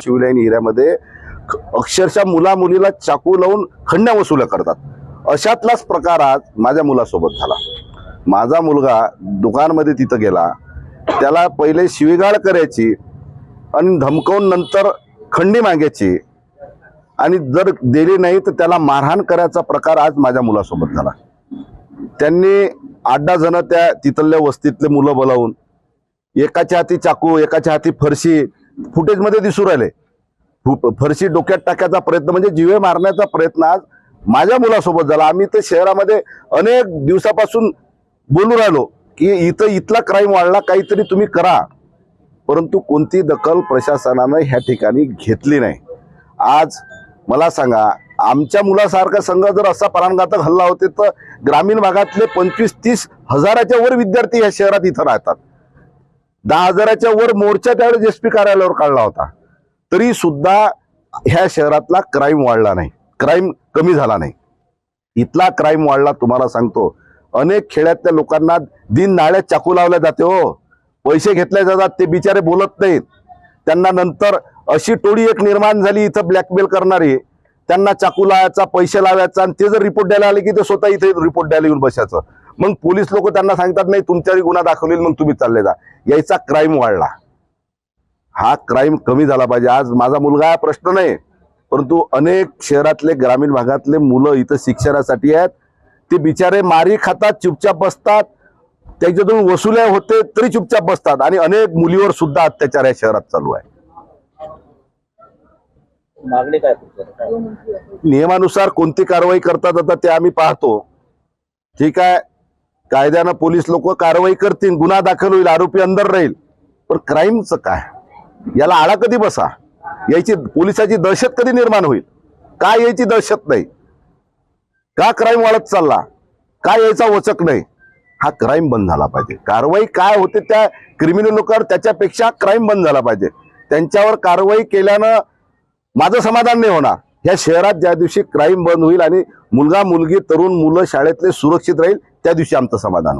शिवलाईन एरियामध्ये ख- अक्षरशः मुला मुलीला चाकू लावून खंड्या वसुल्या करतात अशातलाच प्रकार आज माझ्या मुलासोबत झाला माझा मुलगा दुकानमध्ये तिथं गेला त्याला पहिले शिवीगाळ करायची आणि धमकावून नंतर खंडी मागायची आणि जर दिली नाही तर त्याला मारहाण करायचा प्रकार आज माझ्या मुलासोबत झाला त्यांनी आठ दहा जण त्या तिथल्या वस्तीतले मुलं बोलावून एकाच्या हाती चाकू एकाच्या हाती फरशी फुटेजमध्ये दिसू राहिले. फु- फरशी डोक्यात टाकायचा प्रयत्न म्हणजे जिवे मारण्याचा प्रयत्न आज माझ्या मुलासोबत झाला. आम्ही ते शहरामध्ये अनेक दिवसापासून बोलू राहिलो की इथं इथला क्राईम वाढला काहीतरी तुम्ही करा. परंतु कोणती दखल प्रशासनानं ह्या ठिकाणी घेतली नाही. आज मला सांगा आमच्या मुलासारखा संघ जर असा प्राणघातक हल्ला होते तर ग्रामीण भागातले पंचवीस तीस हजाराच्या वर विद्यार्थी ह्या शहरात इथं राहतात. दहा हजाराच्या वर मोर्चा त्यावेळेस एस पी कार्यालयावर काढला होता. तरी सुद्धा ह्या शहरातला क्राईम वाढला नाही. क्राईम कमी झाला नाही. इथला क्राईम वाढला तुम्हाला सांगतो. अनेक खेड्यातल्या लोकांना दिन नाळ्यात चाकू लावल्या जाते हो. पैसे घेतले जातात ते बिचारे बोलत नाहीत. त्यांना नंतर अशी टोळी एक निर्माण झाली इथं ब्लॅकमेल करणारी. त्यांना चाकू लावायचा पैसे लावायचा आणि ते जर रिपोर्ट द्यायला आले की ते स्वतः इथे रिपोर्ट द्यायला येऊन बसायचं. मग पोलीस लोक त्यांना सांगतात नाही तुमच्यावरही गुन्हा दाखवलेला मग तुम्ही चालले जा. यायचा क्राईम वाढला. हा क्राईम कमी झाला पाहिजे. आज माझा मुलगा हा प्रश्न नाही परंतु अनेक शहरातले ग्रामीण भागातले मुलं इथं शिक्षणासाठी आहेत. ते बिचारे मारी खातात चुपचाप बसतात. त्याच्यातून वसुल्या होते तरी चुपचाप बसतात. आणि अनेक मुलीवर सुद्धा अत्याचार या शहरात चालू आहे. मागणी काय नियमानुसार कोणती कारवाई करतात आता ते आम्ही पाहतो. ठीक आहे? कायद्यानं पोलीस लोक कारवाई करतील गुन्हा दाखल होईल आरोपी अंदर राहील. पण क्राईमचं काय? याला आळा कधी बसा? याची पोलिसाची दहशत कधी निर्माण होईल? का यायची दहशत नाही? का क्राईम वाढत चालला? का यायचा वचक नाही? हा क्राईम बंद झाला पाहिजे. कारवाई काय होते त्या क्रिमिनल लोकांवर त्याच्यापेक्षा क्राईम बंद झाला पाहिजे. त्यांच्यावर कारवाई केल्यानं माझं समाधान नाही होणार. या शहरात ज्या दिवशी क्राईम बंद होईल आणि मुलगा मुलगी तरुण मुलं शाळेतले सुरक्षित राहील त्या दिवशी आमचं समाधान होईल.